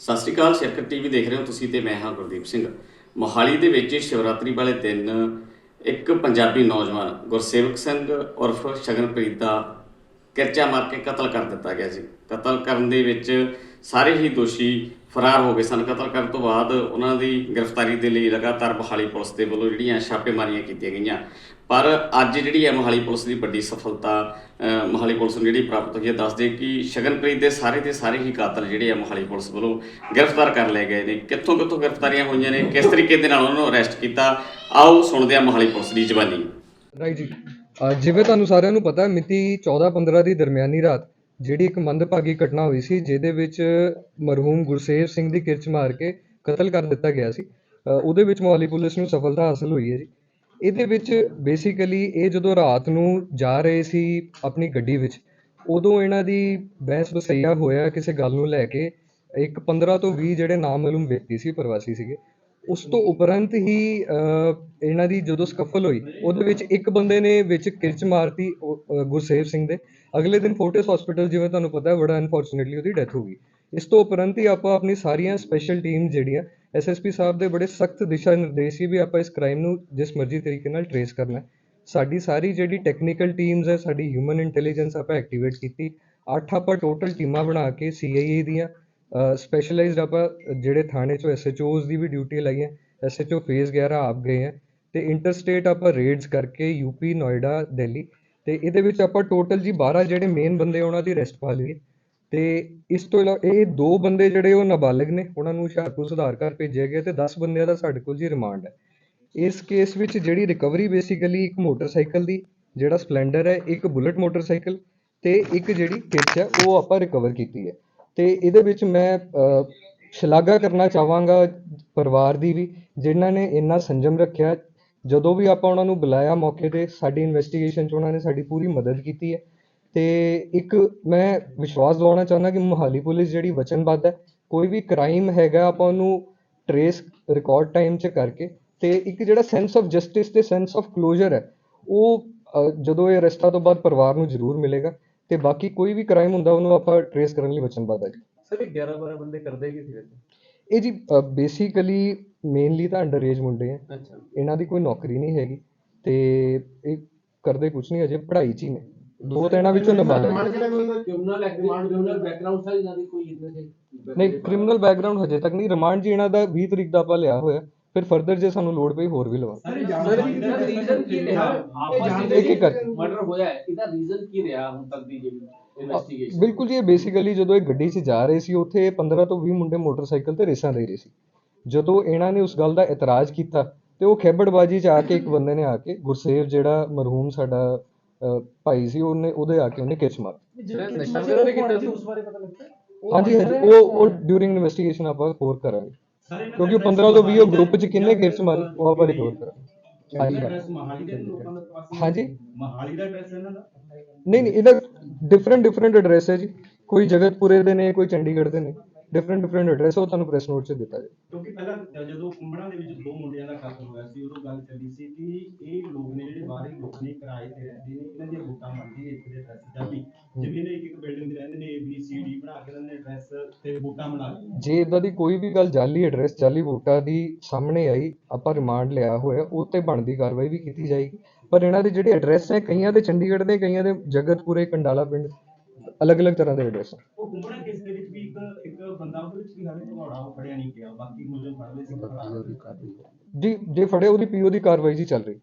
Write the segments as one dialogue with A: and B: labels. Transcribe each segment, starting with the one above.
A: ਸਤਿ ਸ਼੍ਰੀ ਅਕਾਲ ਸ਼ਰਕਤ ਟੀਵੀ ਦੇਖ ਰਹੇ ਹੋ ਤੁਸੀਂ ਤੇ ਮੈਂ ਹਾਂ ਗੁਰਦੀਪ ਸਿੰਘ। ਮੋਹਾਲੀ ਦੇ ਵਿੱਚ ਸ਼ਿਵਰਾਤਰੀ ਵਾਲੇ ਦਿਨ ਇੱਕ ਪੰਜਾਬੀ ਨੌਜਵਾਨ ਗੁਰਸੇਵਕ ਸਿੰਘ ਉਰਫ ਸ਼ਗਨਪ੍ਰੀਤ ਦਾ ਕਿਰਚਾ ਮਾਰ ਕੇ ਕਤਲ ਕਰ ਦਿੱਤਾ ਗਿਆ ਸੀ। ਕਤਲ ਕਰਨ ਦੇ ਵਿੱਚ ਸਾਰੇ ਹੀ ਦੋਸ਼ੀ ਫਰਾਰ ਹੋ ਗਏ ਸਨ। ਕਤਲ ਕਰਨ ਤੋਂ ਬਾਅਦ ਉਹਨਾਂ ਦੀ ਗ੍ਰਿਫਤਾਰੀ ਦੇ ਲਈ ਲਗਾਤਾਰ ਮੋਹਾਲੀ ਪੁਲਿਸ ਦੇ ਵੱਲੋਂ ਜਿਹੜੀਆਂ ਛਾਪੇਮਾਰੀਆਂ ਕੀਤੀਆਂ ਗਈਆਂ। ਪਰ ਅੱਜ ਜਿਹੜੀ ਹੈ ਮੋਹਾਲੀ ਪੁਲਿਸ ਦੀ ਵੱਡੀ ਸਫਲਤਾ ਅਹ, ਮੋਹਾਲੀ ਪੁਲਿਸ ਨੂੰ ਜਿਹੜੀ ਪ੍ਰਾਪਤ ਹੋਈ ਹੈ ਦੱਸਦੇ ਕਿ ਸ਼ਗਨਪ੍ਰੀਤ ਦੇ ਸਾਰੇ ਦੇ ਸਾਰੇ ਹੀ ਕਾਤਲ ਜਿਹੜੇ ਆ ਮੋਹਾਲੀ ਪੁਲਿਸ ਵੱਲੋਂ ਗ੍ਰਿਫਤਾਰ ਕਰ ਲਏ ਗਏ ਨੇ। ਕਿੱਥੋਂ ਕਿੱਥੋਂ ਗ੍ਰਿਫਤਾਰੀਆਂ ਹੋਈਆਂ ਨੇ ਕਿਸ ਤਰੀਕੇ ਦੇ ਨਾਲ ਉਹਨਾਂ ਨੂੰ ਅਰੈਸਟ ਕੀਤਾ? ਆਓ ਸੁਣਦੇ ਹਾਂ ਮੋਹਾਲੀ ਪੁਲਿਸ ਦੀ ਜ਼ਬਾਨੀ
B: ਰਾਈਟ ਜੀ। ਜਿਵੇਂ ਤੁਹਾਨੂੰ ਸਾਰਿਆਂ ਨੂੰ ਪਤਾ ਹੈ, ਮਿਤੀ 14-15 ਦੀ ਦਰਮਿਆਨੀ ਰਾਤ ਜਿਹੜੀ ਇੱਕ ਮੰਦਭਾਗੀ ਘਟਨਾ ਹੋਈ ਸੀ ਜਿਹਦੇ ਵਿੱਚ ਮਰਹੂਮ ਗੁਰਸੇਵ ਸਿੰਘ ਦੀ ਕਿਰਚ ਮਾਰ ਕੇ ਕਤਲ ਕਰ ਦਿੱਤਾ ਗਿਆ ਸੀ। ਉਹਦੇ ਵਿੱਚ ਮੋਹਾਲੀ ਪੁਲਿਸ ਨੂੰ ਸਫਲਤਾ ਹਾਸਲ ਹੋਈ ਹੈ ਜੀ। ਇਹਦੇ ਵਿੱਚ ਬੇਸਿਕਲੀ ਇਹ ਜਦੋਂ ਰਾਤ ਨੂੰ ਜਾ ਰਹੇ ਸੀ ਆਪਣੀ ਗੱਡੀ ਵਿੱਚ ਉਦੋਂ ਇਹਨਾਂ ਦੀ ਬਹਿਸ ਬਸਈਆ ਹੋਇਆ ਕਿਸੇ ਗੱਲ ਨੂੰ ਲੈ ਕੇ। ਇੱਕ 15 ਤੋਂ 20 ਜਿਹੜੇ ਨਾਮਾਲੂਮ ਵਿਅਕਤੀ ਸੀ ਪ੍ਰਵਾਸੀ ਸੀਗੇ। ਉਸ ਤੋਂ ਉਪਰੰਤ ਹੀ ਅਹ, ਇਹਨਾਂ ਦੀ ਜਦੋਂ ਸਕਫਲ ਹੋਈ ਉਹਦੇ ਵਿੱਚ ਇੱਕ ਬੰਦੇ ਨੇ ਵਿੱਚ ਕਿਰਚ ਮਾਰਤੀ ਗੁਰਸੇਵ ਸਿੰਘ ਦੇ। ਅਗਲੇ ਦਿਨ ਫੋਰਟਿਸ ਹਸਪੀਟਲ ਜਿਵੇਂ ਤੁਹਾਨੂੰ ਪਤਾ ਹੈ ਬੜਾ ਅਨਫੋਰਚੂਨੇਟਲੀ ਉਹਦੀ ਡੈਥ ਹੋ ਗਈ। ਇਸ ਤੋਂ ਉਪਰੰਤ ਹੀ ਆਪਾਂ ਆਪਣੀ ਸਾਰੀਆਂ ਸਪੈਸ਼ਲ ਟੀਮ ਜਿਹੜੀਆਂ ਐਸਐਸਪੀ ਸਾਹਿਬ ਦੇ ਬੜੇ ਸਖਤ ਦਿਸ਼ਾ ਨਿਰਦੇਸ਼ ਸੀ ਵੀ ਆਪਾਂ ਇਸ ਕ੍ਰਾਈਮ ਨੂੰ ਜਿਸ ਮਰਜ਼ੀ ਤਰੀਕੇ ਨਾਲ ਟਰੇਸ ਕਰਨਾ ਸਾਡੀ ਸਾਰੀ ਜਿਹੜੀ ਟੈਕਨੀਕਲ ਟੀਮਸ ਹੈ, ਸਾਡੀ ਹਿਊਮਨ ਇੰਟੈਲੀਜੈਂਸ ਆਪਾਂ ਐਕਟੀਵੇਟ ਕੀਤੀ। ਅੱਠ ਆਪਾਂ ਟੋਟਲ ਟੀਮਾਂ ਬਣਾ ਕੇ ਸੀਆਈਏ ਦੀਆਂ ਸਪੈਸ਼ਲਾਈਜ਼ਡ ਆਪਾਂ ਜਿਹੜੇ ਥਾਣੇ ਚੋਂ ਐਸਐਚਓਜ਼ ਦੀ ਵੀ ਡਿਊਟੀ ਲਾਈ ਲਾਈਆਂ ਐਸਐਚਓ ਫੇਜ਼ 11 ਆਪ ਗਏ ਹੈ ਤੇ ਇੰਟਰਸਟੇਟ ਆਪਾਂ ਰੇਡਸ ਕਰਕੇ ਯੂਪੀ ਨੋਇਡਾ ਦਿੱਲੀ ਤੇ ਇਹਦੇ ਵਿੱਚ ਆਪਾਂ ਟੋਟਲ ਜੀ 12 ਜਿਹੜੇ ਮੇਨ ਬੰਦੇ ਉਹਨਾਂ ਦੀ ਰੈਸਟ ਪਾ ਲਈ। ਤੇ ਇਸ ਤੋਂ ਇਲਾਵਾ ਇਹ ਦੋ ਬੰਦੇ ਜਿਹੜੇ ਉਹ ਨਾਬਾਲਗ ਨੇ, ਉਹਨਾਂ ਨੂੰ ਹੁਸ਼ਿਆਰਪੁਰ ਸੁਧਾਰ ਘਰ ਭੇਜਿਆ ਗਿਆ ਤੇ 10 ਬੰਦਿਆਂ ਦਾ ਸਾਡੇ ਕੋਲ ਜੀ ਰਿਮਾਂਡ ਹੈ। ਇਸ ਕੇਸ ਵਿੱਚ ਜਿਹੜੀ ਰਿਕਵਰੀ ਬੇਸਿਕਲੀ ਇੱਕ ਮੋਟਰਸਾਈਕਲ ਦੀ, ਜਿਹੜਾ ਸਪਲੈਂਡਰ ਹੈ, ਇੱਕ ਬੁਲਟ ਮੋਟਰਸਾਈਕਲ ਤੇ ਇੱਕ ਜਿਹੜੀ ਕਿਰਚ ਹੈ, ਉਹ ਆਪਾਂ ਰਿਕਵਰ ਕੀਤੀ ਹੈ। ਤੇ ਇਹਦੇ ਵਿੱਚ ਮੈਂ ਸ਼ਲਾਘਾ ਕਰਨਾ ਚਾਹਾਂਗਾ ਪਰਿਵਾਰ ਦੀ ਵੀ, ਜਿਨ੍ਹਾਂ ਨੇ ਇੰਨਾ ਸੰਜਮ ਰੱਖਿਆ। ਜਦੋਂ ਵੀ ਆਪਾਂ ਉਹਨਾਂ ਨੂੰ ਬੁਲਾਇਆ ਮੌਕੇ ਤੇ, ਸਾਡੀ ਇਨਵੈਸਟੀਗੇਸ਼ਨ 'ਚ ਉਹਨਾਂ ਨੇ ਸਾਡੀ ਪੂਰੀ ਮਦਦ ਕੀਤੀ ਹੈ। ਤੇ ਇੱਕ ਮੈਂ ਵਿਸ਼ਵਾਸ ਦਿਵਾਉਣਾ ਚਾਹੁੰਦਾ ਕਿ ਮੁਹਾਲੀ ਪੁਲਿਸ ਜਿਹੜੀ ਵਚਨਬੱਧ ਹੈ ਕੋਈ ਵੀ ਕ੍ਰਾਈਮ ਹੈਗਾ ਆਪਾਂ ਉਹਨੂੰ ਟਰੇਸ ਰਿਕਾਰਡ ਟਾਈਮ 'ਚ ਕਰਕੇ ਤੇ ਇੱਕ ਜਿਹੜਾ ਸੈਂਸ ਆਫ ਜਸਟਿਸ ਤੇ ਸੈਂਸ ਆਫ ਕਲੋਜ਼ਰ ਹੈ ਉਹ ਜਦੋਂ ਇਹ ਅਰੈਸਟਾਂ ਤੋਂ ਬਾਅਦ ਪਰਿਵਾਰ ਨੂੰ ਜ਼ਰੂਰ ਮਿਲੇਗਾ ਤੇ ਬਾਕੀ ਕੋਈ ਵੀ ਕ੍ਰਾਈਮ ਹੁੰਦਾ ਉਹਨੂੰ ਆਪਾਂ ਟਰੇਸ ਕਰਨ ਲਈ ਵਚਨਬੱਧ ਹੈ। ਜੀ
C: ਸਰ ਇਹ 11 12 ਬੰਦੇ ਕਰਦੇ ਕੀ ਸੀ ਵੈਸੇ?
B: ਇਹ ਜੀ ਬੇਸਿਕਲੀ ਮੇਨਲੀ ਤਾਂ ਅੰਡਰ ਏਜ ਮੁੰਡੇ ਆ
C: ਅੱਛਾ।
B: ਇਹਨਾਂ ਦੀ ਕੋਈ ਨੌਕਰੀ ਨਹੀਂ ਹੈਗੀ ਤੇ ਇਹ ਕਰਦੇ ਕੁਝ ਨਹੀਂ ਅਜੇ ਪੜ੍ਹਾਈ 'ਚ ਹੀ ਨੇ। ਦੋ ਤਾਂ ਇਹਨਾਂ ਵਿੱਚੋਂ ਨਾਬਾਲਗ
C: ਕ੍ਰਿਮੀਨਲ ਐਕਟੀਵਿਟੀ ਕ੍ਰਿਮੀਨਲ ਬੈਕਗ੍ਰਾਉਂਡ ਸਾਰੀ ਇਹਨਾਂ ਦੀ ਕੋਈ ਇਹਦੇ ਤੇ
B: ਨਹੀਂ ਕ੍ਰਿਮੀਨਲ ਬੈਕਗ੍ਰਾਉਂਡ ਹਜੇ ਤੱਕ ਨਹੀਂ ਰਿਮਾਂਡ ਜੀ ਇਹਨਾਂ ਦਾ 20 ਤਰੀਕ ਦਾ ਆਪਾਂ ਲਿਆ ਹੋਇਆ ਫਿਰ ਫਰਦਰ ਜੇ ਸਾਨੂੰ ਲੋੜ ਪਈ ਹੋਰ ਵੀ ਲਵਾ
C: ਰੀਜ਼ਨ ਕੀ ਰਿਹਾ?
B: ਇੱਕ ਇੱਕ ਕਰਕੇ।
C: ਮਰਡਰ ਹੋਇਆ ਹੈ ਇਹਦਾ ਰੀਜ਼ਨ ਕੀ ਰਿਹਾ ਹੁਣ ਤੱਕ ਦੀ ਜਿਹੜੀ ਇਨਵੈਸਟੀਗੇਸ਼ਨ
B: ਬਿਲਕੁਲ ਜੀ ਇਹ ਬੇਸਿਕਲੀ ਜਦੋਂ ਇਹ ਗੱਡੀ 'ਚ ਜਾ ਰਹੇ ਸੀ ਉੱਥੇ 15 ਤੋਂ 20 ਮੁੰਡੇ ਮੋਟਰਸਾਈਕਲ ਤੇ ਰੇਸਾਂ ਦੇ ਰਹੇ ਸੀ। ਜਦੋਂ ਇਹਨਾਂ ਨੇ ਉਸ ਗੱਲ ਦਾ ਇਤਰਾਜ਼ ਕੀਤਾ ਤੇ ਉਹ ਖੇਬੜਬਾਜੀ 'ਚ ਆ ਕੇ ਇੱਕ ਬੰਦੇ ਨੇ ਆ ਕੇ ਗੁਰਸੇਵ ਜਿਹੜਾ ਮਰਹੂਮ ਸਾਡਾ ਭਾਈ ਸੀ ਉਹਨੇ ਉਹਦੇ ਆ ਕੇ ਉਹਨੇ ਕਿਰਚ ਮਾਰ
C: ਨਸ਼ਾ ਵਗੈਰਾ ਵੀ ਕੀਤਾ ਸੀ? ਉਸ ਬਾਰੇ ਪਤਾ ਲੱਗਦਾ
B: ਹਾਂਜੀ ਹਾਂਜੀ ਉਹ ਉਹ ਡਿਊਰਿੰਗ ਇਨਵੈਸਟੀਗੇਸ਼ਨ ਆਪਾਂ ਹੋਰ ਕਰਾਂਗੇ। ਕਿਉਂਕਿ ਉਹ 15 ਤੋਂ 20 ਉਹ ਗਰੁੱਪ 'ਚ ਕਿੰਨੇ ਕਿਰਚ ਮਾਰੇ ਉਹ ਆਪਾਂ ਰਿਕਵਰ ਕਰਾਂਗੇ। ਹਾਂਜੀ।
D: ਐਡਰੈਸ ਮਹਾਲੀ ਦੇ ਲੋਕਾਂ ਦਾ ਪ੍ਰਵਾਸੀ
B: ਹਾਂਜੀ।
D: ਮਹਾਲੀ ਦਾ ਐਡਰੈਸ ਇਹਨਾਂ ਦਾ?
B: ਨਹੀਂ ਨਹੀਂ ਇਹਦਾ ਡਿਫਰੈਂਟ ਡਿਫਰੈਂਟ ਐਡਰੈਸ ਹੈ ਜੀ। ਕੋਈ ਜਗਤਪੁਰੇ ਦੇ ਨੇ ਕੋਈ ਚੰਡੀਗੜ੍ਹ ਦੇ ਨੇ। ਡਿਫਰੈਂਟ ਡਿਫਰੈਂਟ ਐਡਰੈਸ ਉਹ ਤੁਹਾਨੂੰ ਪ੍ਰੈਸ ਨੋਟ 'ਚ ਦਿੱਤਾ ਜਾਏ
D: ਕਿਉਂਕਿ ਪਹਿਲਾਂ ਜਦੋਂ ਕੁੰਬੜਾਂ ਦੇ ਵਿੱਚ ਦੋ ਮੁੰਡਿਆਂ ਦਾ ਕਤਲ ਹੋਇਆ ਸੀ ਉਦੋਂ ਗੱਲ ਚੱਲੀ ਸੀ ਕਿ ਇਹ ਲੋਕ ਨੇ ਜਿਹੜੇ ਬਾਹਰੀ ਲੋਕ ਨੇ ਕਿਰਾਏ ਤੇ ਰਹਿੰਦੇ ਨੇ ਇਹਨਾਂ ਦੀਆਂ ਵੋਟਾਂ ਮੰਗਦੇ ਨੇ ਇੱਥੇ ਦੇ ਐਡਰੈਸ ਜਾਲੀ ਜਿਵੇਂ ਨੇ ਇੱਕ ਇੱਕ ਬਿਲਡਿੰਗ ਦੇ ਰਹਿੰਦੇ ਨੇ A B C D ਬਣਾ ਕੇ ਇਹਨਾਂ ਨੇ ਐਡਰੈਸ ਤੇ ਵੋਟਾਂ ਬਣਾ ਲਈਆਂ।
B: ਜੇ ਇਦਾਂ ਦੀ ਕੋਈ ਵੀ ਗੱਲ ਜਾਲੀ ਐਡਰੈਸ ਜਾਲੀ ਵੋਟਾਂ ਦੀ ਸਾਹਮਣੇ ਆਈ ਆਪਾਂ ਰਿਮਾਂਡ ਲਿਆ ਹੋਇਆ ਉਹ ਤੇ ਬਣਦੀ ਕਾਰਵਾਈ ਵੀ ਕੀਤੀ ਜਾਏਗੀ। ਪਰ ਇਹਨਾਂ ਦੇ ਜਿਹੜੇ ਐਡਰੈਸ ਹੈ ਕਈਆਂ ਦੇ ਚੰਡੀਗੜ੍ਹ ਦੇ ਕਈਆਂ ਦੇ ਜਗਤਪੁਰੇ ਕੰਡਾਲਾ ਪਿੰਡ ਅਲੱਗ-ਅਲੱਗ ਤਰ੍ਹਾਂ ਦੇ ਐਡਰੈਸ
D: ਉਹ ਕੁੰਬੜਾ ਕੇਸ ਦੇ ਵਿੱਚ ਵੀ ਇੱਕ ਇੱਕ ਬੰਦਾ ਉਹਦੇ ਵਿੱਚ ਵੀ ਹਾਲੇ ਭਗੌੜਾ ਉਹ ਫੜਿਆ ਨਹੀਂ ਗਿਆ ਬਾਕੀ ਮੁਲਜ਼ਮ ਫੜ ਲਏ ਸੀ ਭਗੌੜਾ
B: ਜੀ ਜੇ ਫੜੇ ਉਹਦੀ ਪੀਓ ਦੀ ਕਾਰਵਾਈ ਜੀ ਚੱਲ ਰਹੀ।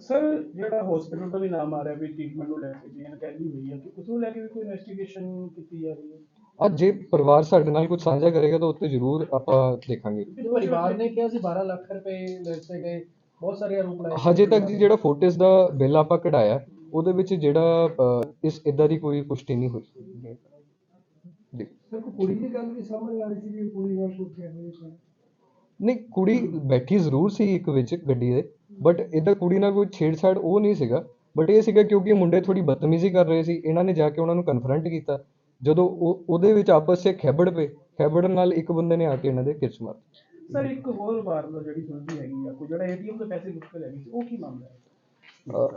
E: ਸਰ ਜਿਹੜਾ ਹਸਪੀਟਲ ਦਾ ਵੀ ਨਾਮ ਆ ਰਿਹਾ ਵੀ ਟ੍ਰੀਟਮੈਂਟ ਨੂੰ ਲੈ ਕੇ ਜੀ ਅਨਕੈਡਮੀ ਹੋਈ ਹੈ ਕਿ ਉਸ ਨੂੰ ਲੈ ਕੇ ਵੀ ਕੋਈ ਇਨਵੈਸਟੀਗੇਸ਼ਨ ਕੀਤੀ ਜਾ ਰਹੀ ਹੈ?
B: ਅੱਜ ਜੇ ਪਰਿਵਾਰ ਸਾਡੇ ਨਾਲ ਕੁਝ ਸਾਂਝਾ ਕਰੇਗਾ ਤਾਂ ਉੱਤੇ ਜ਼ਰੂਰ ਆਪਾਂ ਦੇਖਾਂਗੇ।
F: ਪਰਿਵਾਰ ਨੇ ਕਿਹਾ ਸੀ 12 ਲੱਖ ਰੁਪਏ ਦਿੱਤੇ ਗਏ ਬਹੁਤ ਸਾਰੇ ਆਰੋਪ ਲਾਏ।
B: ਹਜੇ ਤੱਕ ਜੀ ਜਿਹੜਾ ਫੋਰਟਿਸ ਦਾ ਬਿੱਲ ਆਪਾਂ ਕਢਾਇਆ ਉਹਦੇ ਵਿੱਚ ਜਿਹੜਾ ਇਸ ਇਦਾਂ ਦੀ ਕੋਈ ਪੁਸ਼ਟੀ ਨਹੀਂ ਹੋਈ। ਜੀ।
F: ਸਰ ਕੋਈ ਕੁੜੀ ਦੀ ਗੱਲ ਵੀ ਸਾਹਮਣੇ ਆ ਰਹੀ ਸੀ ਵੀ ਕੁੜੀ ਨਾਲ ਕੁਝ ਹੈ
B: ਨਹੀਂ ਕੁੜੀ ਬੈਠੀ ਜ਼ਰੂਰ ਸੀ ਇੱਕ ਵਿੱਚ ਗੱਡੀ ਦੇ ਬਟ ਇਹਦਾ ਕੁੜੀ ਨਾਲ ਕੋਈ ਛੇੜਛਾੜ ਉਹ ਨਹੀਂ ਸੀਗਾ। ਬਟ ਇਹ ਸੀਗਾ ਕਿਉਂਕਿ ਮੁੰਡੇ ਥੋੜੀ ਬਦਤਮੀਜ਼ੀ ਕਰ ਰਹੇ ਸੀ ਇਹਨਾਂ ਨੇ ਜਾ ਕੇ ਉਹਨਾਂ ਨੂੰ ਕਨਫਰੰਟ ਕੀਤਾ। ਜਦੋਂ ਉਹ ਉਹਦੇ ਵਿੱਚ ਆਪਸ 'ਚ ਖੈਬੜ ਪਏ ਖੈਬੜਨ ਨਾਲ ਇੱਕ ਬੰਦੇ ਨੇ ਆ ਕੇ ਇਹਨਾਂ ਦੇ ਕਿਰਚ ਮਾਰ
E: ਸਰ ਇੱਕ ਹੋਰ ਵਾਰ ਜਿਹੜੀ ਸੁਣਦੀ ਹੈਗੀ ਆ ਕੋਈ ਜਿਹੜਾ ਏਟੀਐਮ ਦੇ ਪੈਸੇ ਲੁੱਟ ਕੇ ਲੈ ਗਈ ਸੀ ਉਹ ਕੀ ਮਾਮਲਾ ਹੈ?